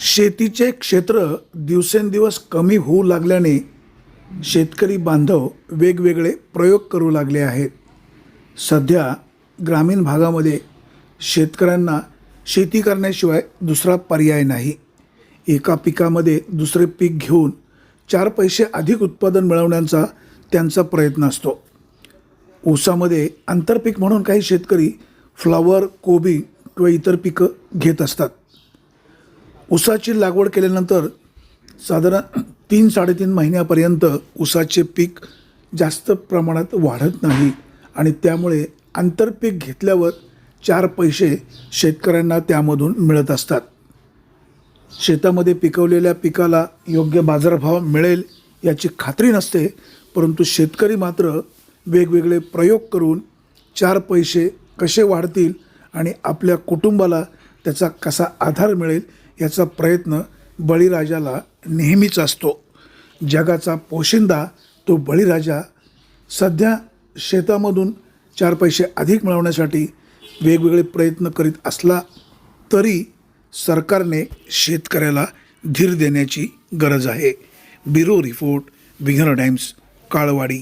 शेतीचे क्षेत्र दिवसेंदिवस कमी होऊ लागल्याने शेतकरी बांधव वेगवेगळे प्रयोग करू लागले आहेत. सध्या ग्रामीण भागामध्ये शेतकऱ्यांना शेती करण्याशिवाय दुसरा पर्याय नाही. एका पिकामध्ये दुसरे पीक घेऊन चार पैसे अधिक उत्पादन मिळवण्याचा त्यांचा प्रयत्न असतो. ऊसामध्ये आंतरपीक म्हणून काही शेतकरी फ्लावर कोबी किंवा इतर पिकं घेत असतात. ऊसाची लागवड केल्यानंतर साधारण तीन साडेतीन महिन्यापर्यंत ऊसाचे पीक जास्त प्रमाणात वाढत नाही आणि त्यामुळे आंतरपीक घेतल्यावर चार पैसे शेतकऱ्यांना त्यामधून मिळत असतात. शेतामध्ये पिकवलेल्या पिकाला योग्य बाजारभाव मिळेल याची खात्री नसते परंतु शेतकरी मात्र वेगवेगळे प्रयोग करून चार पैसे कसे वाढतील आणि आपल्या कुटुंबाला त्याचा कसा आधार मिळेल याचा प्रयत्न बळीराजाला नेहमीच असतो. जगाचा पोशिंदा तो बळीराजा सध्या शेतामधून चार पैसे अधिक मिळवण्यासाठी वेगवेगळे प्रयत्न करीत असला तरी सरकारने शेतकऱ्याला धीर देण्याची गरज आहे. Bureau report Vighna Times Kalwadi.